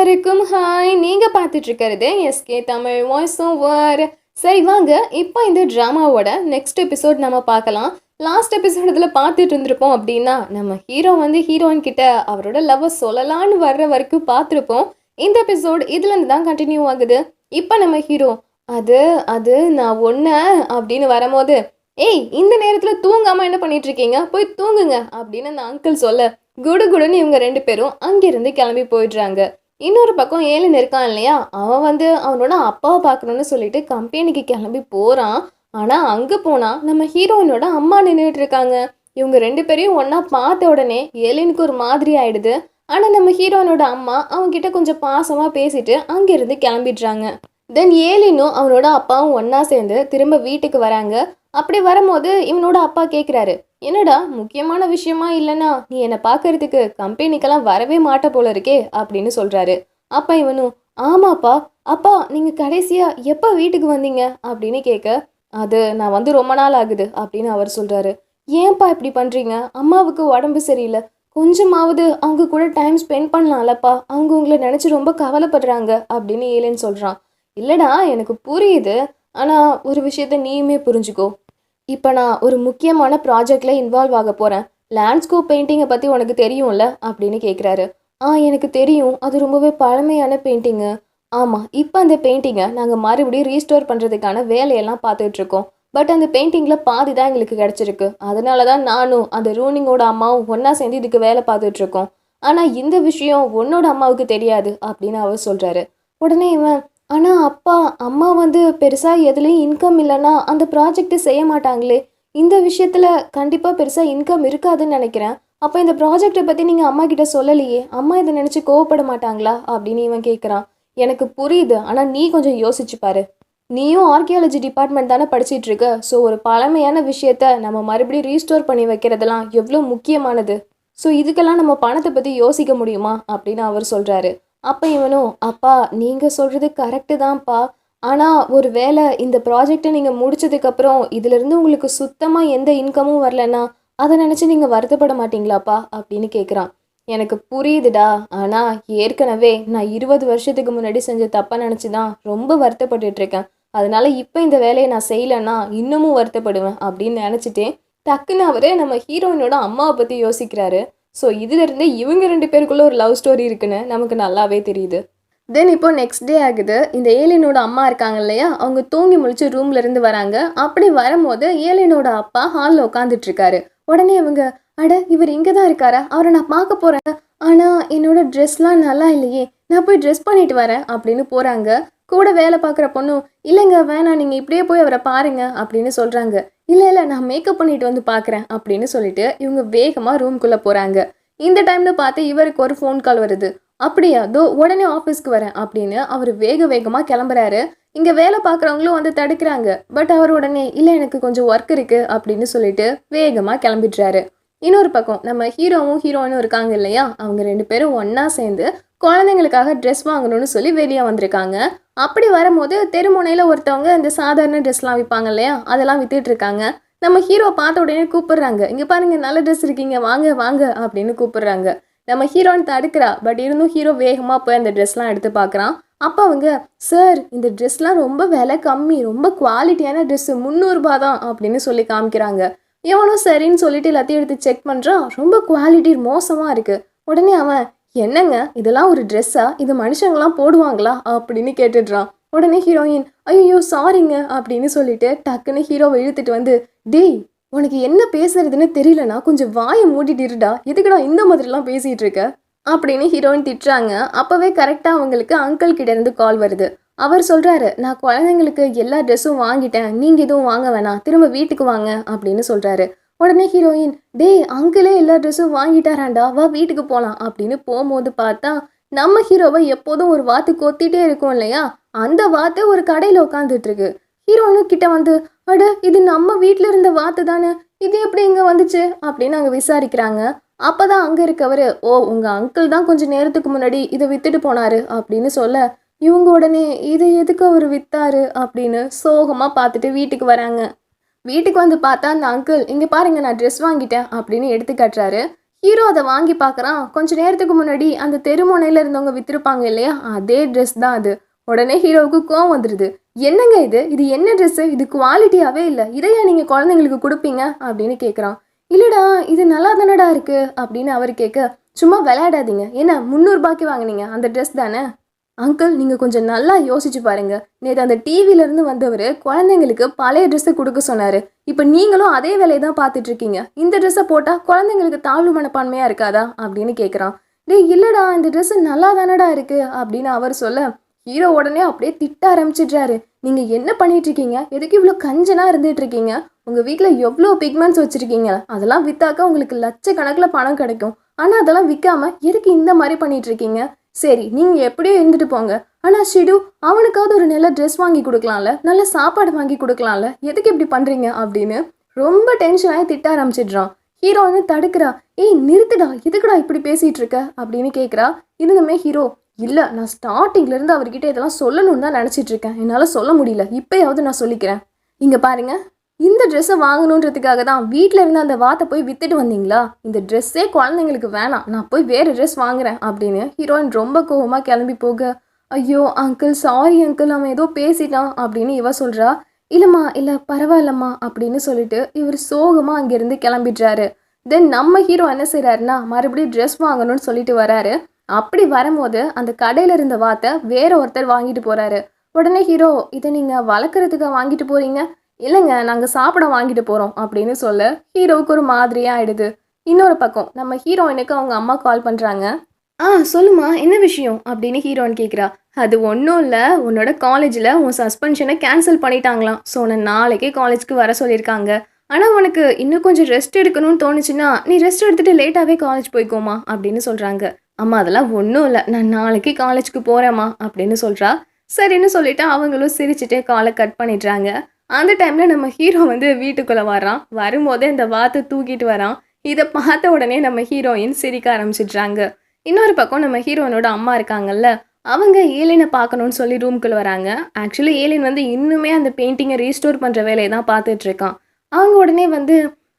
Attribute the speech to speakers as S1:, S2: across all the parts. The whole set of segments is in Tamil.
S1: எல்லாருக்கும் ஹாய் நீங்கள் பார்த்துட்டு இருக்கிறது எஸ்கே தமிழ் வாய்ஸ் ஓவர் சரி வாங்க. இப்போ இந்த ட்ராமாவோட நெக்ஸ்ட் எபிசோட் நம்ம பார்க்கலாம். லாஸ்ட் எபிசோட் இதில் பார்த்துட்டு இருந்திருப்போம் அப்படின்னா நம்ம ஹீரோ வந்து ஹீரோயின் கிட்ட அவரோட லவ் சொல்லலான்னு வர்ற வரைக்கும் பார்த்துருப்போம். இந்த எபிசோட் இதுலேருந்து தான் கண்டினியூ ஆகுது. இப்போ நம்ம ஹீரோ அது அது நான் ஒன்று அப்படின்னு வரும்போது ஏய் இந்த நேரத்தில் தூங்காமல் என்ன பண்ணிட்டு இருக்கீங்க போய் தூங்குங்க அப்படின்னு அந்த அங்கிள் சொல்ல குடு குடுன்னு இவங்க ரெண்டு பேரும் அங்கிருந்து கிளம்பி போயிடுறாங்க. இன்னொரு பக்கம் ஏழன் இருக்கான் இல்லையா? அவன் வந்து அவனோட அப்பாவை பார்க்கணுன்னு சொல்லிட்டு கம்பெனிக்கு கிளம்பி போகிறான் ஆனால் அங்கே போனால் நம்ம ஹீரோயினோட அம்மா நின்றுட்டு இருக்காங்க. இவங்க ரெண்டு பேரையும் ஒன்றா பார்த்த உடனே ஏலினுக்கு ஒரு மாதிரி ஆயிடுது. ஆனால் நம்ம ஹீரோயினோட அம்மா அவன்கிட்ட கொஞ்சம் பாசமாக பேசிட்டு அங்கேருந்து கிளம்பிடுறாங்க. தென் ஏலினும் அவனோட அப்பாவும் ஒன்றா சேர்ந்து திரும்ப வீட்டுக்கு வராங்க. அப்படி வரும்போது இவனோட அப்பா கேட்குறாரு என்னடா முக்கியமான விஷயமா இல்லைன்னா நீ என்னை பார்க்கறதுக்கு கம்பெனிக்கெல்லாம் வரவே மாட்ட போல இருக்கே அப்படின்னு சொல்கிறாரு அப்பா இவனும் ஆமாப்பா அப்பா நீங்கள் கடைசியாக எப்போ வீட்டுக்கு வந்தீங்க? அப்படின்னு கேட்க அது நான் வந்து ரொம்ப நாள் ஆகுது அப்படின்னு அவர் சொல்கிறாரு ஏன்ப்பா இப்படி பண்ணுறீங்க அம்மாவுக்கு உடம்பு சரியில்லை. கொஞ்சமாவது அவங்க கூட டைம் ஸ்பெண்ட் பண்ணலாம்லப்பா. அவங்க உங்களை நினச்சி ரொம்ப கவலைப்படுறாங்க அப்படின்னு ஏலேன்னு சொல்கிறான் இல்லைடா எனக்கு புரியுது. ஆனால் ஒரு விஷயத்த நீயுமே புரிஞ்சுக்கோ. இப்போ நான் ஒரு முக்கியமான ப்ராஜெக்டில் இன்வால்வ் ஆக போகிறேன் லேண்ட்ஸ்கோப் பெயிண்டிங்கை பற்றி உனக்கு தெரியும்ல? அப்படின்னு கேட்குறாரு ஆ எனக்கு தெரியும். அது ரொம்பவே பழமையான பெயிண்டிங்கு ஆமாம் இப்போ அந்த பெயிண்டிங்கை நாங்கள் மறுபடியும் ரீஸ்டோர் பண்ணுறதுக்கான வேலையெல்லாம் பார்த்துட்ருக்கோம். பட் அந்த பெயிண்டிங்கில் பாதி தான் எங்களுக்கு கிடச்சிருக்கு. அதனால தான் நானும் அந்த ரூனிங்கோட அம்மாவும் ஒன்றா சேர்ந்து இதுக்கு வேலை பார்த்துட்ருக்கோம். ஆனால் இந்த விஷயம் உன்னோட அம்மாவுக்கு தெரியாது அப்படின்னு அவர் சொல்கிறாரு உடனே இவன் ஆனால் அப்பா அம்மா வந்து பெருசாக எதுலேயும் இன்கம் இல்லைன்னா அந்த ப்ராஜெக்ட்டு செய்ய மாட்டாங்களே. இந்த விஷயத்தில் கண்டிப்பாக பெருசாக இன்கம் இருக்காதுன்னு நினைக்கிறேன். அப்போ இந்த ப்ராஜெக்டை பற்றி நீங்கள் அம்மா கிட்ட சொல்லலையே? அம்மா இதை நினச்சி கோவப்பட மாட்டாங்களா? அப்படின்னு இவன் கேட்குறான் எனக்கு புரியுது. ஆனால் நீ கொஞ்சம் யோசிச்சு பாரு. நீயும் ஆர்கியாலஜி டிபார்ட்மெண்ட் தானே படிச்சிட்டு இருக்க. ஸோ ஒரு பழமையான விஷயத்த நம்ம மறுபடியும் ரீஸ்டோர் பண்ணி வைக்கிறதெல்லாம் எவ்வளோ முக்கியமானது? ஸோ இதுக்கெல்லாம் நம்ம பணத்தை பற்றி யோசிக்க முடியுமா? அப்படின்னு அவர் சொல்கிறாரு அப்போ இவனும் அப்பா நீங்கள் சொல்கிறது கரெக்டு தான்ப்பா. ஆனால் ஒரு வேளை இந்த ப்ராஜெக்டை நீங்கள் முடிச்சதுக்கப்புறம் இதிலிருந்து உங்களுக்கு சுத்தமாக எந்த இன்கமும் வரலன்னா அதை நினச்சி நீங்கள் வருத்தப்பட மாட்டீங்களாப்பா? அப்படின்னு கேட்குறான் எனக்கு புரியுதுடா. ஆனால் ஏற்கனவே நான் இருபது வருஷத்துக்கு முன்னாடி செஞ்ச தப்பாக நினச்சி தான் ரொம்ப வருத்தப்பட்டுட்டு அதனால் இப்போ இந்த வேலையை நான் செய்யலைன்னா இன்னமும் வருத்தப்படுவேன் அப்படின்னு நினச்சிட்டேன் டக்குன்னு அவர் நம்ம ஹீரோயினோட அம்மாவை பற்றி யோசிக்கிறாரு. ஸோ இதுலேருந்து இவங்க ரெண்டு பேருக்குள்ளே ஒரு லவ் ஸ்டோரி இருக்குன்னு நமக்கு நல்லாவே தெரியுது. தென் இப்போ நெக்ஸ்ட் டே ஆகுது. இந்த ஏலியனோட அம்மா இருக்காங்க இல்லையா? அவங்க தூங்கி முழிச்சு ரூம்ல இருந்து வராங்க. அப்படி வரும்போது ஏலியனோட அப்பா ஹாலில் உட்காந்துட்டு இருக்காரு. உடனே இவங்க அட இவர் இங்கே தான் இருக்காரா? அவரை நான் பார்க்க போகிறேன் ஆனால் என்னோட ட்ரெஸ்லாம் நல்லா இல்லையே. நான் போய் ட்ரெஸ் பண்ணிட்டு வரேன். அப்படின்னு போகிறாங்க கூட வேலை பார்க்குற பொண்ணும் இல்லைங்க வேணாம் நீங்கள் இப்படியே போய் அவரை பாருங்க அப்படின்னு சொல்கிறாங்க இல்லை இல்லை நான் மேக்கப் பண்ணிட்டு வந்து பார்க்குறேன் அப்படின்னு சொல்லிட்டு இவங்க வேகமாக ரூம்குள்ளே போகிறாங்க இந்த டைமில் பார்த்து இவருக்கு ஒரு ஃபோன் கால் வருது. அப்படியா? தோ உடனே ஆஃபீஸ்க்கு வரேன் அப்படின்னு அவர் வேக வேகமாக கிளம்புறாரு. இங்கே வேலை பார்க்குறவங்களும் வந்து தடுக்கிறாங்க. பட் அவர் உடனே இல்லை எனக்கு கொஞ்சம் ஒர்க் இருக்குது அப்படின்னு சொல்லிட்டு வேகமாக கிளம்பிடுறாரு. இன்னொரு பக்கம் நம்ம ஹீரோவும் ஹீரோயினும் இருக்காங்க இல்லையா? அவங்க ரெண்டு பேரும் ஒன்றா சேர்ந்து குழந்தைங்களுக்காக ட்ரெஸ் வாங்கணும்னு சொல்லி வெளியே வந்திருக்காங்க. அப்படி வரும்போது தெருமுனையில் ஒருத்தவங்க இந்த சாதாரண ட்ரெஸ்லாம் விற்பாங்க இல்லையா? அதெல்லாம் வித்துட்டு இருக்காங்க. நம்ம ஹீரோ பார்த்த உடனே கூப்பிடுறாங்க. இங்கே பாருங்க நல்ல ட்ரெஸ் இருக்கீங்க. வாங்க வாங்க அப்படின்னு கூப்பிடுறாங்க. நம்ம ஹீரோன்னு தடுக்கிறா. பட் இருந்தும் ஹீரோ வேகமாக போய் அந்த ட்ரெஸ்லாம் எடுத்து பார்க்குறான். அப்போ அவங்க சார் இந்த ட்ரெஸ்லாம் ரொம்ப விலை கம்மி. ரொம்ப குவாலிட்டியான ட்ரெஸ்ஸு முந்நூறுபா தான் அப்படின்னு சொல்லி காமிக்கிறாங்க. எவனும் சரின்னு சொல்லிட்டு எல்லாத்தையும் எடுத்து செக் பண்ணுறான் ரொம்ப குவாலிட்டி மோசமாக இருக்குது உடனே அவன் என்னங்க? இதெல்லாம் ஒரு ட்ரெஸ்ஸா இது மனுஷங்களாம் போடுவாங்களா? அப்படின்னு கேட்டுடுறான். உடனே ஹீரோயின் ஐயோ சாரிங்க அப்படின்னு சொல்லிட்டு டக்குன்னு ஹீரோவை இழுத்துட்டு வந்து டேய் உனக்கு என்ன பேசுறதுன்னு தெரியலனா? கொஞ்சம் வாயை மூடிட்டு இருடா. எதுக்குடா இந்த மாதிரிலாம் பேசிட்டு இருக்க? அப்படின்னு ஹீரோயின் திட்டுறாங்க. அப்போவே கரெக்டாக அவங்களுக்கு அங்கிள் கிட்ட இருந்து கால் வருது. அவர் சொல்கிறாரு நான் குழந்தைங்களுக்கு எல்லா ட்ரெஸ்ஸும் வாங்கிட்டேன். நீங்கள் எதுவும் வாங்க வேணாம். திரும்ப வீட்டுக்கு வாங்க. அப்படின்னு சொல்கிறாரு உடனே ஹீரோயின் டேய் அங்கிளே எல்லா ட்ரெஸ்ஸும் வாங்கிட்டாராண்டா வா வீட்டுக்கு போகலாம் அப்படின்னு போகும்போது பார்த்தா நம்ம ஹீரோவை எப்போதும் ஒரு வாத்து கொத்திட்டே இருக்கும் இல்லையா? அந்த வாத்து ஒரு கடையில் உட்காந்துட்டு இருக்கு ஹீரோயினு கிட்ட வந்து அட இது நம்ம வீட்டில் இருந்த வாத்து தானே இது எப்படி இங்கே வந்துச்சு? அப்படின்னு அங்கே விசாரிக்கிறாங்க. அப்பதான் அங்கே இருக்கவர் ஓ உங்கள் அங்கிள் தான் கொஞ்சம் நேரத்துக்கு முன்னாடி இதை வித்துட்டு போனாரு அப்படின்னு சொல்ல இவங்க உடனே இதை எதுக்கு அவர் விற்றாரு அப்படின்னு சோகமாக பார்த்துட்டு வீட்டுக்கு வராங்க. வீட்டுக்கு வந்து பார்த்தா அந்த அங்கிள் இங்கே பாருங்க நான் ட்ரெஸ் வாங்கிட்டேன் அப்படின்னு எடுத்து காட்டுறாரு. ஹீரோ அதை வாங்கி பார்க்குறான். கொஞ்ச நேரத்துக்கு முன்னாடி அந்த தெருமுனையில் இருந்தவங்க விற்றுருப்பாங்க இல்லையா? அதே ட்ரெஸ் தான் அது. உடனே ஹீரோவுக்கு கோவம் வந்துடுது என்னங்க இது? இது என்ன ட்ரெஸ்ஸு இது குவாலிட்டியாகவே இல்லை. இதையா நீங்கள் குழந்தைங்களுக்கு கொடுப்பீங்க? அப்படின்னு கேட்குறான் இல்லைடா இது நல்லா தானடா இருக்குது அப்படின்னு அவர் கேட்க சும்மா விளையாடாதீங்க. என்ன முந்நூறுபாய்க்கு வாங்குனீங்க? அந்த ட்ரெஸ் தானே? அங்கிள் நீங்கள் கொஞ்சம் நல்லா யோசிச்சு பாருங்க. நேற்று அந்த டிவிலேருந்து வந்தவர் குழந்தைங்களுக்கு பழைய ட்ரெஸ்ஸை கொடுக்க சொன்னார். இப்போ நீங்களும் அதே வேலையை தான் பார்த்துட்டு இருக்கீங்க. இந்த ட்ரெஸ்ஸை போட்டால் குழந்தைங்களுக்கு தாழ்வு மனப்பான்மையாக இருக்காதா? அப்படின்னு கேட்குறான் டேய் இல்லைடா இந்த ட்ரெஸ்ஸு நல்லா தானடா இருக்குது அப்படின்னு அவர் சொல்ல ஹீரோ உடனே அப்படியே திட்ட ஆரம்பிச்சிடுறாரு. நீங்கள் என்ன பண்ணிட்டு இருக்கீங்க? எதுக்கு இவ்வளோ கஞ்சனா இருந்துட்டு இருக்கீங்க? உங்கள் வீட்டில் எவ்வளோ பிக்மெண்ட்ஸ் வச்சுருக்கீங்க? அதெல்லாம் விற்றாக்கா உங்களுக்கு லட்சக்கணக்கில் பணம் கிடைக்கும். ஆனால் அதெல்லாம் விற்காம எதுக்கு இந்த மாதிரி பண்ணிட்டு இருக்கீங்க? சரி நீங்கள் எப்படியோ இருந்துட்டு போங்க. ஆனால் ஷிடு அவனுக்காவது ஒரு நல்ல ட்ரெஸ் வாங்கி கொடுக்கலாம்ல? நல்ல சாப்பாடு வாங்கி கொடுக்கலாம்ல? எதுக்கு இப்படி பண்ணுறீங்க அப்படின்னு ரொம்ப டென்ஷன் ஆகி திட்ட ஆரம்பிச்சிடுறான். ஹீரோ வந்து தடுக்கிறா. ஏய் நிறுத்துடா. எதுக்குடா இப்படி பேசிகிட்டு இருக்க? அப்படின்னு கேட்குறா இதுங்குமே ஹீரோ இல்லை நான் ஸ்டார்டிங்லேருந்து அவர்கிட்ட இதெல்லாம் சொல்லணும்னு தான் நினச்சிட்டு இருக்கேன். என்னால் சொல்ல முடியல. இப்போயாவது நான் சொல்லிக்கிறேன். இங்கே பாருங்கள் இந்த ட்ரெஸ்ஸை வாங்கணுன்றதுக்காக தான் வீட்டில் இருந்து அந்த வாத்தை போய் வித்துட்டு வந்தீங்களா? இந்த ட்ரெஸ்ஸே குழந்தைங்களுக்கு வேணாம். நான் போய் வேறு ட்ரெஸ் வாங்குறேன் அப்படின்னு ஹீரோயின் ரொம்ப கோவமாக கிளம்பி போக ஐயோ அங்கிள் சாரி அங்கிள் அவன் ஏதோ பேசிட்டான் அப்படின்னு இவ சொல்கிறா இல்லைம்மா இல்லை பரவாயில்லம்மா அப்படின்னு சொல்லிட்டு இவர் சோகமாக அங்கேருந்து கிளம்பிடுறாரு. தென் நம்ம ஹீரோ என்ன செய்கிறாருன்னா மறுபடியும் ட்ரெஸ் வாங்கணும்னு சொல்லிட்டு வராரு. அப்படி வரும்போது அந்த கடையில் இருந்த வாத்தை வேற ஒருத்தர் வாங்கிட்டு போகிறாரு உடனே ஹீரோ இதை நீங்கள் வளர்க்குறதுக்காக வாங்கிட்டு போகிறீங்க இல்லைங்க நாங்கள் சாப்பிட வாங்கிட்டு போகிறோம் அப்படின்னு சொல்ல ஹீரோவுக்கு ஒரு மாதிரியாக ஆயிடுது. இன்னொரு பக்கம் நம்ம ஹீரோயினுக்கு அவங்க அம்மா கால் பண்ணுறாங்க ஆ சொல்லுமா என்ன விஷயம்? அப்படின்னு ஹீரோயின் கேட்குறா அது ஒன்றும் இல்லை உன்னோட காலேஜில் உன் சஸ்பென்ஷனை கேன்சல் பண்ணிட்டாங்களாம். ஸோ உன்னை நாளைக்கே காலேஜ்க்கு வர சொல்லியிருக்காங்க. ஆனால் உனக்கு இன்னும் கொஞ்சம் ரெஸ்ட் எடுக்கணும்னு தோணுச்சுன்னா நீ ரெஸ்ட் எடுத்துகிட்டு லேட்டாகவே காலேஜ் போய்க்கோமா? அப்படின்னு சொல்கிறாங்க அம்மா அதெல்லாம் ஒன்றும் இல்லை. நான் நாளைக்கு காலேஜுக்கு போகிறேம்மா அப்படின்னு சொல்கிறா சரின்னு சொல்லிவிட்டு அவங்களும் சிரிச்சுட்டு காலை கட் பண்ணிடுறாங்க. அந்த டைமில் நம்ம ஹீரோ வந்து வீட்டுக்குள்ளே வரான் வரும்போதே அந்த வாத்தை தூக்கிட்டு வரான் இதை பார்த்த உடனே நம்ம ஹீரோயின் சிரிக்க ஆரம்பிச்சிடுறாங்க. இன்னொரு பக்கம் நம்ம ஹீரோயினோட அம்மா இருக்காங்கல்ல அவங்க ஏலினை பார்க்கணும்னு சொல்லி ரூம்குள்ளே வராங்க. ஆக்சுவலி ஏலின் வந்து இன்னுமே அந்த பெயிண்டிங்கை ரீஸ்டோர் பண்ணுற வேலையை தான் பார்த்துட்ருக்கான் அவங்க உடனே வந்து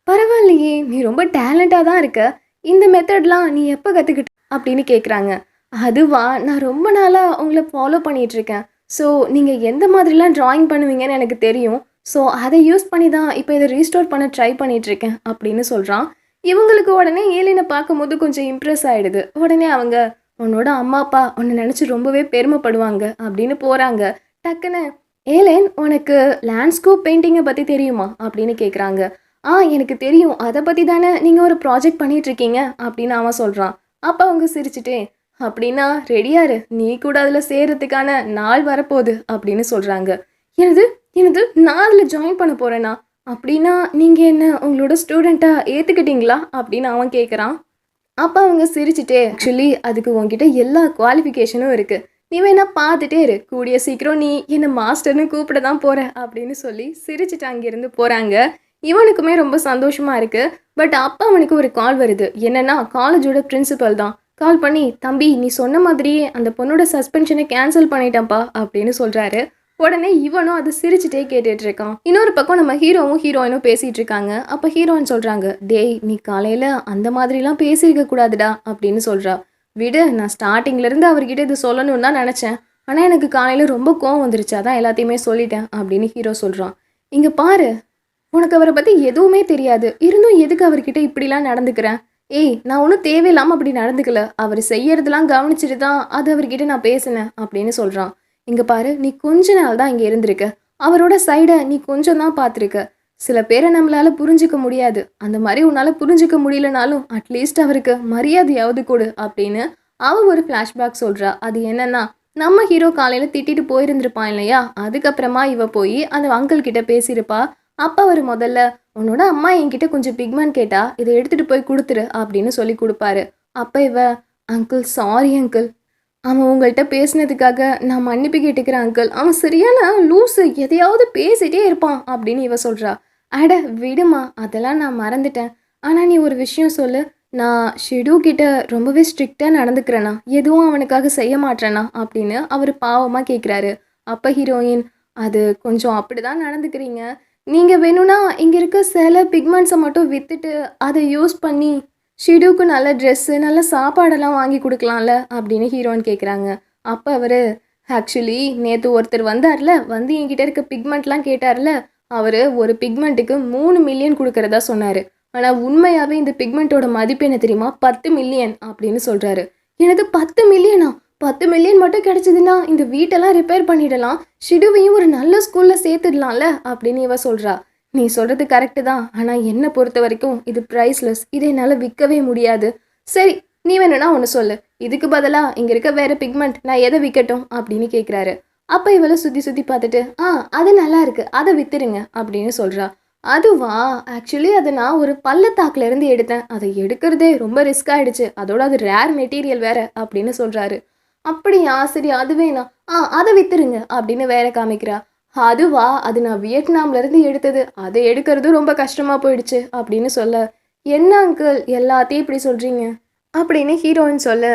S1: பரவாயில்லையே நீ ரொம்ப டேலண்ட்டாக தான் இருக்க. இந்த மெத்தட்லாம் நீ எப்போ கற்றுக்கிட்ட அப்படின்னு கேட்குறாங்க அதுவா? நான் ரொம்ப நாளாக உங்களை ஃபாலோ பண்ணிகிட்ருக்கேன் ஸோ நீங்கள் எந்த மாதிரிலாம் ட்ராயிங் பண்ணுவீங்கன்னு எனக்கு தெரியும். ஸோ அதை யூஸ் பண்ணி தான் இப்போ இதை ரீஸ்டோர் பண்ண ட்ரை பண்ணிகிட்ருக்கேன் அப்படின்னு சொல்கிறான் இவங்களுக்கு உடனே ஏலினை பார்க்கும்போது கொஞ்சம் இம்ப்ரெஸ் ஆகிடுது உடனே அவங்க உன்னோட அம்மா அப்பா உன்னை நினச்சி ரொம்பவே பெருமைப்படுவாங்க அப்படின்னு போகிறாங்க டக்குன்னு ஏலேன் உனக்கு லேண்ட்ஸ்கோப் பெயிண்டிங்கை பற்றி தெரியுமா? அப்படின்னு கேட்குறாங்க ஆ எனக்கு தெரியும். அதை பற்றி தானே நீங்கள் ஒரு ப்ராஜெக்ட் பண்ணிகிட்ருக்கீங்க அப்படின்னு அவன் சொல்கிறான் அப்போ அவங்க சிரிச்சிட்டே அப்படின்னா ரெடியாரு நீ கூட அதில் சேர்றதுக்கான நாள் வரப்போகுது அப்படின்னு சொல்கிறாங்க எனது எனது நான் அதில் ஜாயின் பண்ண போகிறேன்னா அப்படின்னா நீங்கள் என்ன உங்களோட ஸ்டூடெண்ட்டாக ஏற்றுக்கிட்டீங்களா அப்படின்னு அவன் கேட்குறான் அப்போ அவங்க சிரிச்சுட்டே ஆக்சுவலி அதுக்கு உங்ககிட்ட எல்லா குவாலிஃபிகேஷனும் இருக்குது நீ வேணா பார்த்துட்டே இரு. கூடிய சீக்கிரம் நீ என்னை மாஸ்டர்னு கூப்பிட தான் போகிற அப்படின்னு சொல்லி சிரிச்சுட்டு அங்கேருந்து போகிறாங்க இவனுக்குமே ரொம்ப சந்தோஷமாக இருக்குது பட் அப்போ அவனுக்கு ஒரு கால் வருது. என்னென்னா காலேஜோட பிரின்சிபல் தான். கால் பண்ணி தம்பி நீ சொன்ன மாதிரியே அந்த பொண்ணோட சஸ்பென்ஷனை கேன்சல் பண்ணிட்டேன்ப்பா அப்படின்னு சொல்கிறாரு உடனே இவனும் அதை சிரிச்சுட்டே கேட்டுட்டு இருக்கான். இன்னொரு பக்கம் நம்ம ஹீரோவும் ஹீரோயினும் பேசிட்டு இருக்காங்க. அப்போ ஹீரோயின் சொல்கிறாங்க டேய் நீ காலையில் அந்த மாதிரிலாம் பேசியிருக்க கூடாதுடா அப்படின்னு சொல்கிறா விடு நான் ஸ்டார்டிங்ல இருந்து அவர்கிட்ட இது சொல்லணும்னு தான் நினச்சேன். ஆனால் எனக்கு காலையில் ரொம்ப கோவம் வந்துருச்சு அதான் எல்லாத்தையுமே சொல்லிட்டேன் அப்படின்னு ஹீரோ சொல்கிறான் இங்கே பாரு உனக்கு அவரை பற்றி எதுவுமே தெரியாது. இருந்தும் எதுக்கு அவர்கிட்ட இப்படிலாம் நடந்துக்கிறேன்? ஏய் நான் ஒன்றும் தேவையில்லாமல் அப்படி நடந்துக்கல. அவர் செய்யறதெல்லாம் கவனிச்சுட்டு தான் அது அவர்கிட்ட நான் பேசினேன் அப்படின்னு சொல்கிறான் இங்கே பாரு நீ கொஞ்ச நாள் தான் இங்கே இருந்திருக்க. அவரோட சைடை நீ கொஞ்சம் தான் பார்த்துருக்க. சில பேரை நம்மளால் புரிஞ்சுக்க முடியாது. அந்த மாதிரி உன்னால் புரிஞ்சிக்க முடியலனாலும் அட்லீஸ்ட் அவருக்கு மரியாதையாவது கொடு அப்படின்னு அவள் ஒரு ஃப்ளாஷ்பேக் சொல்கிறா அது என்னன்னா நம்ம ஹீரோ காலையில் திட்டிட்டு போயிருந்திருப்பான் இல்லையா? அதுக்கப்புறமா இவ போய் அந்த அங்கிள் கிட்ட பேசியிருப்பா. அப்போ அவர் முதல்ல உன்னோட அம்மா என்கிட்ட கொஞ்சம் பிக்மேன் கேட்டா இதை எடுத்துகிட்டு போய் கொடுத்துரு அப்படின்னு சொல்லி கொடுப்பாரு. அப்போ இவ அங்கிள் சாரி அங்கிள் அவன் உங்கள்கிட்ட பேசினதுக்காக நான் மன்னிப்பு கேட்டுக்கிறேன் அங்கிள் அவன் சரியான லூஸு எதையாவது பேசிட்டே இருப்பான் அப்படின்னு இவ சொல்கிறா அட விடுமா அதெல்லாம் நான் மறந்துட்டேன். ஆனால் நீ ஒரு விஷயம் சொல்லு. நான் ஷெடு கிட்ட ரொம்பவே ஸ்ட்ரிக்டாக நடந்துக்கிறேனா? எதுவும் அவனுக்காக செய்ய மாட்டேனா அப்படின்னு அவர் பாவமாக கேட்குறாரு அப்போ ஹீரோயின் அது கொஞ்சம் அப்படி தான் நடந்துக்கிறீங்க. நீங்கள் வேணும்னா இங்கே இருக்க சில பிக்மெண்ட்ஸை மட்டும் விற்றுட்டு அதை யூஸ் பண்ணி ஷிடுவுக்கு நல்ல ட்ரெஸ்ஸு நல்ல சாப்பாடெல்லாம் வாங்கி கொடுக்கலாம்ல அப்படின்னு ஹீரோயின் கேட்குறாங்க அப்போ அவர் ஆக்சுவலி நேற்று ஒருத்தர் வந்தார்ல வந்து என்கிட்ட இருக்க பிக்மெண்ட்லாம் கேட்டார்ல அவர் ஒரு பிக்மெண்ட்டுக்கு மூணு மில்லியன் கொடுக்குறதா சொன்னார். ஆனால் உண்மையாகவே இந்த பிக்மெண்ட்டோட மதிப்பு என்ன தெரியுமா? பத்து மில்லியன் அப்படின்னு சொல்கிறாரு எனக்கு பத்து மில்லியனா பத்து மில்லியன் மட்டும் கிடச்சிதுன்னா இந்த வீட்டெல்லாம் ரிப்பேர் பண்ணிடலாம். ஷிடுவையும் ஒரு நல்ல ஸ்கூலில் சேர்த்துடலாம்ல அப்படின்னு இவ சொல்கிறா நீ சொல்கிறது கரெக்டு தான். ஆனால் என்னை பொறுத்த வரைக்கும் இது ப்ரைஸ்லெஸ் இதை என்னால் விற்கவே முடியாது. சரி நீ வேணும்னா ஒன்று சொல்லு. இதுக்கு பதிலாக இங்கே இருக்க வேறு பிக்மெண்ட் நான் எதை விற்கட்டும் அப்படின்னு கேட்குறாரு அப்போ இவளை சுற்றி சுற்றி பார்த்துட்டு ஆ அது நல்லா இருக்குது அதை விற்றுருங்க அப்படின்னு சொல்கிறா அதுவா? ஆக்சுவலி அதை நான் ஒரு பள்ளத்தாக்குலேருந்து எடுத்தேன். அதை எடுக்கிறதே ரொம்ப ரிஸ்க் ஆகிடுச்சு அதோட அது ரேர் மெட்டீரியல் வேறு அப்படின்னு சொல்கிறாரு அப்படியா? சரி அது வேணாம். ஆ அதை வித்துருங்க அப்படின்னு வேற காமிக்கிறா. அதுவா? அது நான் வியட்நாம்ல இருந்து எடுத்தது. அதை எடுக்கிறது ரொம்ப கஷ்டமா போயிடுச்சு அப்படின்னு சொல்ல. என்ன அங்கிள் எல்லாத்தையும் இப்படி சொல்றீங்க? அப்படின்னு ஹீரோயின் சொல்ல.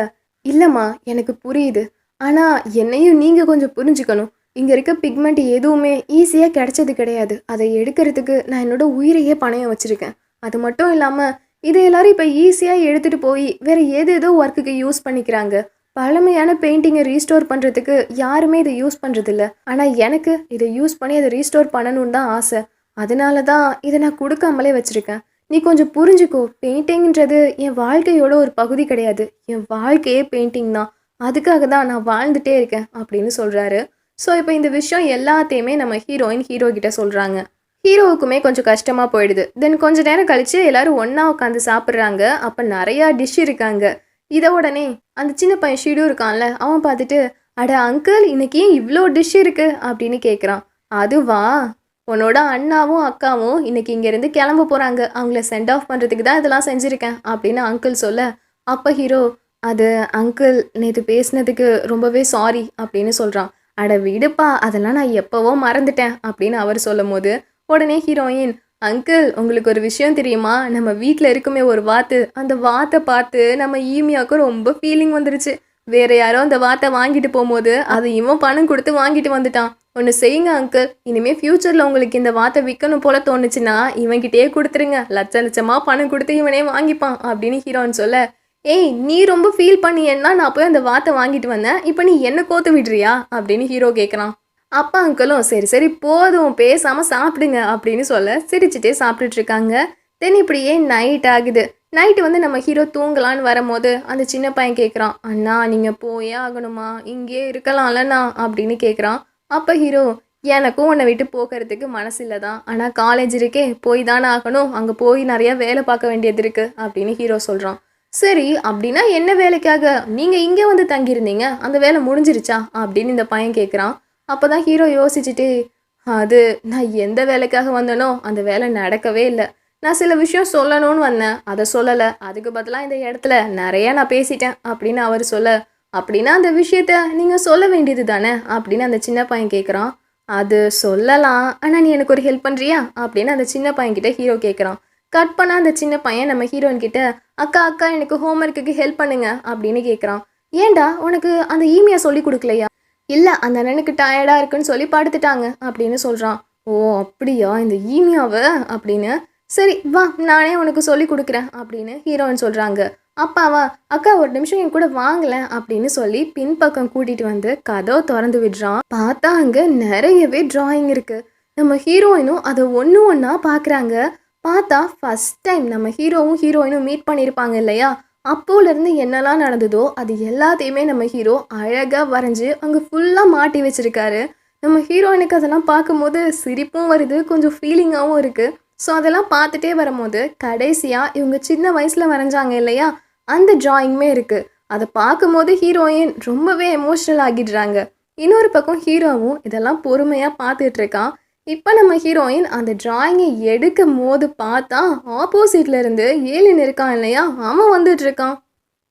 S1: இல்லைம்மா எனக்கு புரியுது. ஆனால் என்னையும் நீங்கள் கொஞ்சம் புரிஞ்சுக்கணும். இங்கே இருக்க பிக்மெண்ட் எதுவுமே ஈஸியாக கிடைச்சது கிடையாது. அதை எடுக்கிறதுக்கு நான் என்னோடய உயிரையே பணையம் வச்சுருக்கேன். அது மட்டும் இல்லாமல் இதை எல்லாரும் இப்போ ஈஸியாக எடுத்துகிட்டு போய் வேறு எது எதோ ஒர்க்குக்கு யூஸ் பண்ணிக்கிறாங்க. பழமையான பெயிண்டிங்கை ரீஸ்டோர் பண்ணுறதுக்கு யாருமே இதை யூஸ் பண்ணுறதில்ல ஆனால் எனக்கு இதை யூஸ் பண்ணி அதை ரீஸ்டோர் பண்ணணும்னு தான் ஆசை. அதனால தான் இதை நான் கொடுக்காமலே வச்சுருக்கேன். நீ கொஞ்சம் புரிஞ்சுக்கோ பெயிண்டிங்ன்றது என் வாழ்க்கையோட ஒரு பகுதி கிடையாது. என் வாழ்க்கையே பெயிண்டிங் தான். அதுக்காக தான் நான் வாழ்ந்துட்டே இருக்கேன் அப்படின்னு சொல்கிறாரு ஸோ இப்போ இந்த விஷயம் எல்லாத்தையுமே நம்ம ஹீரோயின் ஹீரோ கிட்ட சொல்கிறாங்க ஹீரோவுக்குமே கொஞ்சம் கஷ்டமாக போயிடுது. தென் கொஞ்ச நேரம் கழித்து எல்லாரும் ஒன்றா உட்காந்து சாப்பிட்றாங்க. அப்போ நிறையா டிஷ் இருக்காங்க. இதை உடனே அந்த சின்ன பையன் ஷீடு இருக்கான்ல அவன் பார்த்துட்டு அட அங்கிள் இன்னைக்கு ஏன் இவ்வளோ டிஷ் இருக்குது அப்படின்னு கேட்குறான் அதுவா? உன்னோட அண்ணாவும் அக்காவும் இன்னைக்கு இங்கேருந்து கிளம்ப போகிறாங்க அவங்கள சென்ட் ஆஃப் பண்ணுறதுக்கு தான் இதெல்லாம் செஞ்சுருக்கேன் அப்படின்னு அங்கிள் சொல்ல அப்போ ஹீரோ அது அங்கிள் நேற்று பேசினதுக்கு ரொம்பவே சாரி அப்படின்னு சொல்கிறான் அட விடுப்பா அதெல்லாம் நான் எப்போவோ மறந்துட்டேன் அப்படின்னு அவர் சொல்லும் போது உடனே ஹீரோயின் அங்கிள் உங்களுக்கு ஒரு விஷயம் தெரியுமா? நம்ம வீட்டில் இருக்குமே ஒரு வாத்து. அந்த வாத்தை பார்த்து நம்ம ஈமியாவுக்கு ரொம்ப ஃபீலிங் வந்துருச்சு. வேற யாரோ அந்த வாத்தை வாங்கிட்டு போகும்போது அதை இவன் பணம் கொடுத்து வாங்கிட்டு வந்துட்டான். ஒன்று செய்யுங்க அங்கிள் இனிமேல் ஃப்யூச்சரில் உங்களுக்கு இந்த வாத்தை விற்கணும் போல தோணுச்சுன்னா இவன்கிட்டயே கொடுத்துருங்க. லட்ச லட்சமாக பணம் கொடுத்து இவனே வாங்கிப்பான் அப்படின்னு ஹீரோன்னு சொல்ல ஏய் நீ ரொம்ப ஃபீல் பண்ணியன்னா நான் போய் அந்த வாத்தை வாங்கிட்டு வந்தேன். இப்போ நீ என்ன கோத்து விடுறியா? அப்படின்னு ஹீரோ கேட்குறான் அப்பா அங்கிளும் சரி சரி போதும் பேசாமல் சாப்பிடுங்க அப்படின்னு சொல்ல சிரிச்சுட்டே சாப்பிட்டுட்ருக்காங்க. தென் இப்படியே நைட் ஆகுது. நைட்டு வந்து நம்ம ஹீரோ தூங்கலான்னு வரும்போது அந்த சின்ன பையன் கேட்குறான் அண்ணா நீங்கள் போயே ஆகணுமா? இங்கேயே இருக்கலாம்லண்ணா அப்படின்னு கேட்குறான் அப்போ ஹீரோ எனக்கும் உன்னை விட்டு போகிறதுக்கு மனசு இல்லை தான் ஆனால் காலேஜ் இருக்கே போய் தானே ஆகணும். அங்கே போய் நிறையா வேலை பார்க்க வேண்டியது இருக்குது அப்படின்னு ஹீரோ சொல்கிறான் சரி அப்படின்னா என்ன வேலைக்காக? நீங்கள் இங்கே வந்து தங்கியிருந்தீங்க. அந்த வேலை முடிஞ்சிருச்சா? அப்படின்னு இந்த பையன் கேட்குறான் அப்போ தான் ஹீரோ யோசிச்சுட்டு அது நான் எந்த வேலைக்காக வந்தேனோ அந்த வேலை நடக்கவே இல்லை. நான் சில விஷயம் சொல்லணும்னு வந்தேன். அதை சொல்லலை. அதுக்கு பதிலாக இந்த இடத்துல நிறையா நான் பேசிட்டேன் அப்படின்னு அவர் சொல்ல. அப்படின்னா அந்த விஷயத்த நீங்கள் சொல்ல வேண்டியது தானே? அப்படின்னு அந்த சின்ன பையன் கேட்குறான் அது சொல்லலாம். ஆனால் நீ எனக்கு ஒரு ஹெல்ப் பண்ணுறியா அப்படின்னு அந்த சின்ன பையன்கிட்ட ஹீரோ கேட்குறான் கட் பண்ண அந்த சின்ன பையன் நம்ம ஹீரோயின் கிட்ட அக்கா அக்கா எனக்கு ஹோம்ஒர்க்குக்கு ஹெல்ப் பண்ணுங்க அப்படின்னு கேட்குறான் ஏண்டா உனக்கு அந்த ஈமியா சொல்லி கொடுக்கலையா? இல்லை அந்த அண்ணனுக்கு டயர்டாக இருக்குன்னு சொல்லி படுத்துட்டாங்க அப்படின்னு சொல்கிறான் ஓ அப்படியா? இந்த ஈமியாவை? அப்படின்னு. சரி வா நானே உனக்கு சொல்லி கொடுக்குறேன் அப்படின்னு ஹீரோயின் சொல்கிறாங்க அப்பாவா அக்கா ஒரு நிமிஷம் என் கூட வாங்கல அப்படின்னு சொல்லி பின்பக்கம் கூட்டிட்டு வந்து கதவை திறந்து விடுறான். பார்த்தா அங்கே நிறையவே டிராயிங் இருக்குது நம்ம ஹீரோயினும் அதை ஒன்று ஒன்றா பார்க்குறாங்க. பார்த்தா ஃபஸ்ட் டைம் நம்ம ஹீரோவும் ஹீரோயினும் மீட் பண்ணியிருப்பாங்க இல்லையா? அப்போலேருந்து என்னெல்லாம் நடந்ததோ அது எல்லாத்தையுமே நம்ம ஹீரோ அழகாக வரைஞ்சி அங்கே ஃபுல்லாக மாட்டி வச்சிருக்காரு. நம்ம ஹீரோயினுக்கு அதெல்லாம் பார்க்கும்போது சிரிப்பும் வருது கொஞ்சம் ஃபீலிங்காகவும் இருக்குது ஸோ அதெல்லாம் பார்த்துட்டே வரும்போது கடைசியாக இவங்க சின்ன வயசில் வரைஞ்சாங்க இல்லையா அந்த ட்ராயிங்குமே இருக்குது அதை பார்க்கும்போது ஹீரோயின் ரொம்பவே எமோஷ்னல் ஆகிடுறாங்க. இன்னொரு பக்கம் ஹீரோவும் இதெல்லாம் பொறுமையாக பார்த்துட்ருக்கான் இப்போ நம்ம ஹீரோயின் அந்த டிராயிங்கை எடுக்கும் போது பார்த்தா ஆப்போசிட்ல இருந்து ஏலின் இருக்கான் இல்லையா? அவன் வந்துட்டு இருக்கான்.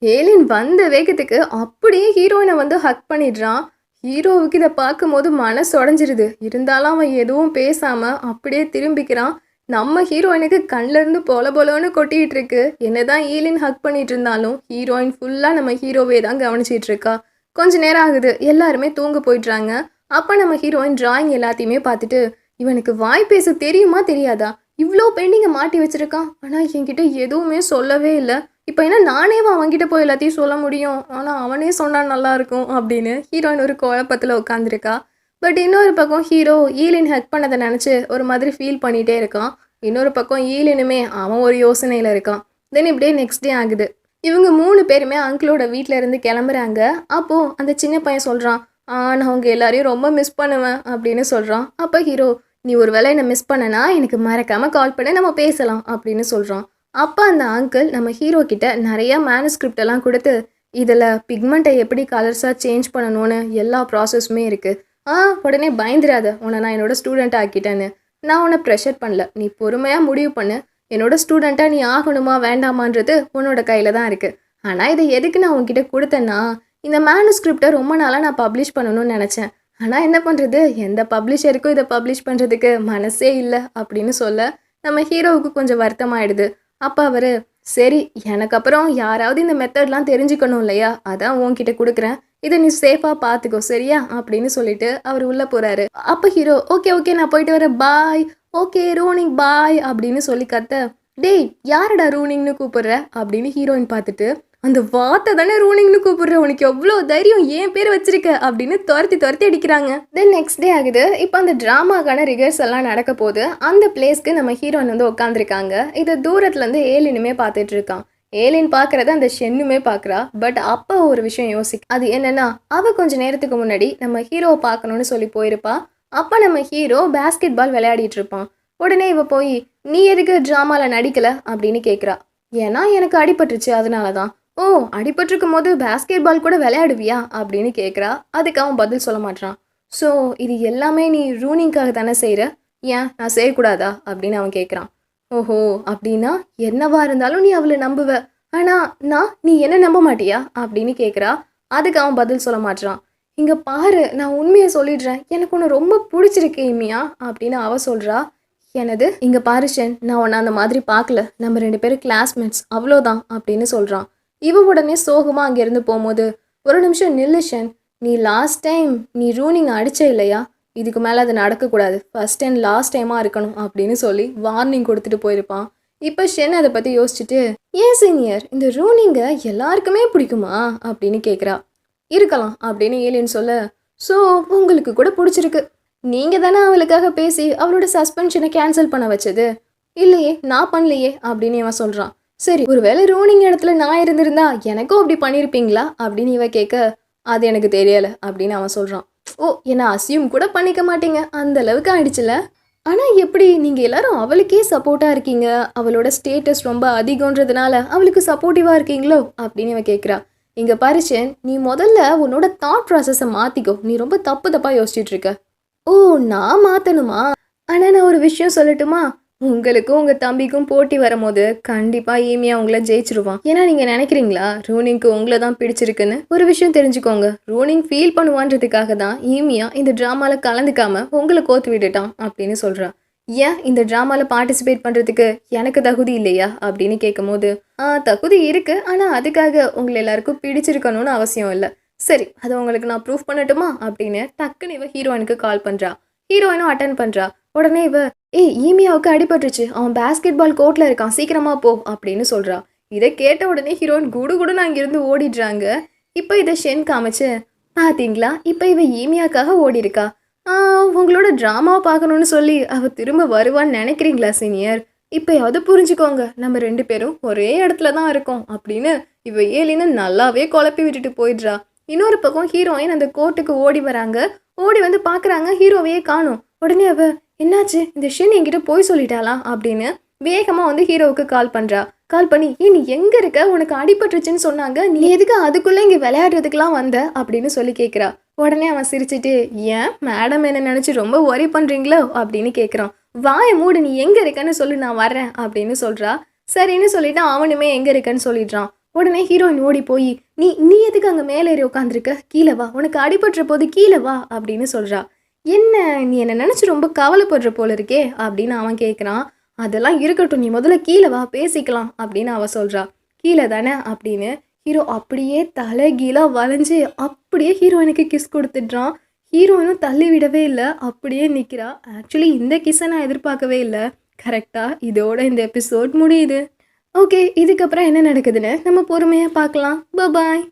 S1: ஏலின் வந்த வேகத்துக்கு அப்படியே ஹீரோயினை வந்து ஹக் பண்ணிடுறான். ஹீரோவுக்கு இதை பார்க்கும்போது மனசு உடஞ்சிருது. இருந்தாலும் அவன் எதுவும் பேசாமல் அப்படியே திரும்பிக்கிறான். நம்ம ஹீரோயினுக்கு கண்ணுல இருந்து பொல பொலன்னு கொட்டிட்டு இருக்கு. என்னதான் ஈலின் ஹக் பண்ணிட்டு இருந்தாலும் ஹீரோயின் ஃபுல்லாக நம்ம ஹீரோவே தான் கவனிச்சிட்டு இருக்கா. கொஞ்ச நேரம் ஆகுது. எல்லாருமே தூங்க போயிடுறாங்க. அப்போ நம்ம ஹீரோயின் டிராயிங் எல்லாத்தையுமே பார்த்துட்டு இவனுக்கு வாய் பேச தெரியுமா தெரியாதா? இவ்வளோ பெண்டிங்கை மாட்டி வச்சிருக்கான் ஆனால் என்கிட்ட எதுவுமே சொல்லவே இல்லை. இப்போ என்ன நானே அவன்கிட்ட போய் எல்லாத்தையும் சொல்ல முடியும்? ஆனால் அவனே சொன்னால் நல்லாயிருக்கும் அப்படின்னு ஹீரோயின் ஒரு குழப்பத்தில் உட்காந்துருக்கா பட் இன்னொரு பக்கம் ஹீரோ ஈலின் ஹெக் பண்ணதை நினச்சி ஒரு மாதிரி ஃபீல் பண்ணிகிட்டே இருக்கான். இன்னொரு பக்கம் ஈலினுமே அவன் ஒரு யோசனையில் இருக்கான். தென் இப்படியே நெக்ஸ்ட் டே ஆகுது. இவங்க மூணு பேருமே அங்கிளோட வீட்டில் இருந்து கிளம்புறாங்க. அப்போது அந்த சின்ன பையன் சொல்கிறான் நான் அவங்க எல்லாரையும் ரொம்ப மிஸ் பண்ணுவேன் அப்படின்னு சொல்கிறான் அப்போ ஹீரோ நீ ஒரு வேளை என்னை மிஸ் பண்ணனா எனக்கு மறக்காமல் கால் பண்ண நம்ம பேசலாம் அப்படின்னு சொல்கிறான் அப்போ அந்த அங்கிள் நம்ம ஹீரோ கிட்ட நிறைய மேனுஸ்கிரிப்ட் எல்லாம் கொடுத்து இதில் பிக்மெண்ட்டை எப்படி கலர்ஸாக சேஞ்ச் பண்ணணும்னு எல்லா ப்ராசஸுமே இருக்குது ஆ உடனே பயந்துடாத உன்னை நான் என்னோட ஸ்டூடெண்ட் ஆக்கிட்டேன்னு. நான் உன்னை ப்ரெஷர் பண்ணல. நீ பொறுமையாக முடிவு பண்ணு. என்னோட ஸ்டூடெண்ட்டாக நீ ஆகணுமா வேண்டாமான்றது உன்னோட கையில் தான் இருக்குது ஆனால் இதை எதுக்கு நான் உன்கிட்ட கொடுத்தேன்னா இந்த மேனுஸ்கிரிப்டை ரொம்ப நாளாக நான் பப்ளிஷ் பண்ணணும்னு நினச்சேன். ஆனால் என்ன பண்ணுறது எந்த பப்ளிஷருக்கும் இதை பப்ளிஷ் பண்ணுறதுக்கு மனசே இல்லை அப்படின்னு சொல்ல நம்ம ஹீரோவுக்கு கொஞ்சம் வருத்தமாயிடுது. அப்போ அவர் சரி எனக்கு அப்புறம் யாராவது இந்த மெத்தட்லாம் தெரிஞ்சுக்கணும் இல்லையா? அதான் உன்கிட்ட கொடுக்குறேன். இதை நீ சேஃபாக பார்த்துக்கோ சரியா? அப்படின்னு சொல்லிட்டு அவர் உள்ளே போகிறாரு அப்போ ஹீரோ ஓகே ஓகே நான் போயிட்டு வரேன். பாய் ஓகே ரூனிங் பாய் அப்படின்னு சொல்லி கத்த டேய் யாரடா ரூனிங்னு கூப்பிடுற? அப்படின்னு ஹீரோயின் பார்த்துட்டு அந்த வார்த்தை தானே ரூனிங்னு கூப்பிடுற? உனக்கு எவ்வளோ தைரியம்? ஏன் பேர் வச்சிருக்க? அப்படின்னு துரத்தி துரத்தி அடிக்கிறாங்க. தென் நெக்ஸ்ட் டே ஆகுது. இப்போ அந்த ட்ராமாக்கான ரிகர்ஸ் எல்லாம் நடக்க போது அந்த பிளேஸ்க்கு நம்ம ஹீரோயின் வந்து உட்காந்துருக்காங்க இதை தூரத்துலேருந்து ஏலினுமே பார்த்துட்டு இருக்கான் ஏலின் பார்க்கறத அந்த ஷென்னுமே பார்க்குறா. பட் அப்போ ஒரு விஷயம் யோசிக்க அது என்னன்னா அவள் கொஞ்சம் நேரத்துக்கு முன்னாடி நம்ம ஹீரோவை பார்க்கணும்னு சொல்லி போயிருப்பா. அப்போ நம்ம ஹீரோ பேஸ்கெட் பால் விளையாடிட்டு இருப்பான் உடனே இவ போய் நீ எதுக்கு ட்ராமாவில் நடிக்கல? அப்படின்னு கேட்குறா ஏன்னா எனக்கு அடிபட்டுருச்சு. அதனால தான் ஓ அடிபட்டிருக்கும் போது பேஸ்கெட் பால் கூட விளையாடுவியா? அப்படின்னு கேட்குறா அதுக்கு அவன் பதில் சொல்ல மாட்டான் ஸோ இது எல்லாமே நீ ரூனிங்காக தானே செய்கிற ஏன்? நான் செய்யக்கூடாதா? அப்படின்னு அவன் கேட்குறான் ஓஹோ அப்படின்னா என்னவா இருந்தாலும் நீ அவளை நம்புவ. ஆனால் நான் நீ என்ன நம்ப மாட்டியா? அப்படின்னு கேட்குறா அதுக்கு அவன் பதில் சொல்ல மாட்டான் இங்கே பாரு நான் உண்மையை சொல்லிடுறேன். எனக்கு ஒன்று ரொம்ப பிடிச்சிருக்கு இம்மியா அப்படின்னு அவ சொல்கிறா எனது இங்கே பாரு ஷென் நான் உன்னை அந்த மாதிரி பார்க்கல. நம்ம ரெண்டு பேரும் கிளாஸ்மேட்ஸ் அவ்வளோதான் அப்படின்னு சொல்கிறான் இவ உடனே சோகமாக அங்கேருந்து போகும்போது ஒரு நிமிஷம் நில்லுஷன் நீ லாஸ்ட் டைம் நீ ரூனிங் அடிச்ச இல்லையா? இதுக்கு மேலே அது நடக்கக்கூடாது. ஃபர்ஸ்ட் அண்ட் லாஸ்ட் டைமாக இருக்கணும் அப்படின்னு சொல்லி வார்னிங் கொடுத்துட்டு போயிருப்பான். இப்போ ஷென் அதை பற்றி யோசிச்சுட்டு ஏன் சீனியர் இந்த ரூனிங்கை எல்லாருக்குமே பிடிக்குமா? அப்படின்னு கேட்குறா இருக்கலாம் அப்படின்னு ஏலியன் சொல்ல ஸோ உங்களுக்கு கூட பிடிச்சிருக்கு. நீங்கள் தானே அவளுக்காக பேசி அவளோட சஸ்பென்ஷனை கேன்சல் பண்ண வச்சது? இல்லையே நான் பண்ணலையே அப்படின்னு இவன் சொல்கிறான் சரி ஒருவேளை ரூனிங் இடத்துல நான் இருந்திருந்தா எனக்கும் அப்படி பண்ணியிருப்பீங்களா அப்படின்னு இவ கேட்க அது எனக்கு தெரியலை அப்படின்னு அவன் சொல்கிறான் ஓ என்ன அசியூம் கூட பண்ணிக்க மாட்டீங்க. அந்த அளவுக்கு ஆயிடுச்சுல. ஆனால் எப்படி? நீங்கள் எல்லாரும் அவளுக்கே சப்போர்ட்டாக இருக்கீங்க. அவளோட ஸ்டேட்டஸ் ரொம்ப அதிகன்றதுனால அவளுக்கு சப்போர்ட்டிவாக இருக்கீங்களோ? அப்படின்னு இவன் கேட்குறா. இங்கே பரிச்சன் நீ முதல்ல உன்னோட தாட் ப்ராசஸை மாற்றிக்கோ நீ ரொம்ப தப்பு தப்பாக யோசிச்சுட்டு இருக்க. ஓ நான் மாற்றணுமா ஆனால் நான் ஒரு விஷயம் சொல்லட்டுமா? உங்களுக்கும் உங்கள் தம்பிக்கும் போட்டி வரும்போது கண்டிப்பாக ஈமியா உங்களை ஜெயிச்சிருவான். ஏன்னா நீங்கள் நினைக்கிறீங்களா? ரூனிங்க்கு உங்களை தான் பிடிச்சிருக்குன்னு? ஒரு விஷயம் தெரிஞ்சுக்கோங்க. ரூனிங் ஃபீல் பண்ணுவான்றதுக்காக தான் ஈமியா இந்த ட்ராமாவில் கலந்துக்காம உங்களை கோத்து விட்டுட்டான் அப்படின்னு சொல்கிறா ஏன் இந்த ட்ராமாவில் பார்ட்டிசிபேட் பண்ணுறதுக்கு எனக்கு தகுதி இல்லையா? அப்படின்னு கேட்கும்போது ஆ தகுதி இருக்குது ஆனால் அதுக்காக உங்களை எல்லாருக்கும் பிடிச்சிருக்கணும்னு அவசியம் இல்லை. சரி அதை உங்களுக்கு நான் ப்ரூஃப் பண்ணட்டுமா? அப்படின்னு டக்குன்னு இவ ஹீரோயினுக்கு கால் பண்ணுறா ஹீரோயினும் அட்டன் பண்ணுறா உடனே இவ ஏய் ஈமியாவுக்கு அடிபட்டுருச்சு அவன் பேஸ்கெட் பால் கோர்ட்டில் இருக்கான். சீக்கிரமா போ அப்படின்னு சொல்கிறா இதை கேட்ட உடனே ஹீரோயின் குடு குடுன்னு அங்கேருந்து ஓடிடுறாங்க. இப்போ இதை ஷென் காமிச்சு பார்த்தீங்களா இப்போ இவ ஈமியாக்காக ஓடி இருக்கா உங்களோட ட்ராமா பார்க்கணும்னு சொல்லி அவ திரும்ப வருவான்னு நினைக்கிறீங்களா சீனியர் இப்போயாவது புரிஞ்சுக்கோங்க. நம்ம ரெண்டு பேரும் ஒரே இடத்துல தான் இருக்கோம் அப்படின்னு இவ ஏலின்னு நல்லாவே குழப்பி விட்டுட்டு போயிடுறா. இன்னொரு பக்கம் ஹீரோயின் அந்த கோர்ட்டுக்கு ஓடி வராங்க. ஓடி வந்து பார்க்குறாங்க ஹீரோவையே காணும். உடனே அவள் என்னாச்சு? இந்த ஷின் என்கிட்ட போய் சொல்லிட்டாளா? அப்படின்னு வேகமாக வந்து ஹீரோவுக்கு கால் பண்ணுறா கால் பண்ணி ஏ நீ எங்கே இருக்க? உனக்கு அடிபட்டுருச்சுன்னு சொன்னாங்க. நீ எதுக்கு அதுக்குள்ளே இங்கே விளையாடுறதுக்குலாம் வந்த? அப்படின்னு சொல்லி கேட்குறா உடனே அவன் சிரிச்சிட்டு ஏன்? மேடம் என்ன நினச்சி ரொம்ப ஒரி பண்ணுறீங்களோ அப்படின்னு கேட்குறான் வாய மூடு நீ எங்கே இருக்கன்னு சொல்லி நான் வர்றேன். அப்படின்னு சொல்கிறா சரின்னு சொல்லிட்டு அவனுமே எங்கே இருக்கன்னு சொல்லிடுறான். உடனே ஹீரோயின் ஓடி போய் நீ நீ எதுக்கு அங்கே மேலே ஏறி உட்காந்துருக்க கீழே வா. உனக்கு அடிபட்டுற போது கீழே வா. அப்படின்னு சொல்கிறா என்ன நீ என்னை நினச்சி ரொம்ப கவலைப்படுற போல இருக்கே அப்படின்னு அவன் கேட்குறான் அதெல்லாம் இருக்கட்டும் நீ முதல்ல கீழே வா பேசிக்கலாம் அப்படின்னு அவள் சொல்கிறா கீழே தானே அப்படின்னு ஹீரோ அப்படியே தலைகீழாக வளைஞ்சு அப்படியே ஹீரோயினுக்கு கிஸ் கொடுத்துட்றான். ஹீரோயினும் தள்ளி விடவே இல்லை அப்படியே நிற்கிறா ஆக்சுவலி இந்த கிஸ்ஸை நான் எதிர்பார்க்கவே இல்லை. கரெக்டாக இதோட இந்த எபிசோட் முடியுது. ஓகே இதுக்கப்புறம் என்ன நடக்குதுன்னு நம்ம பொறுமையாக பார்க்கலாம். பாய்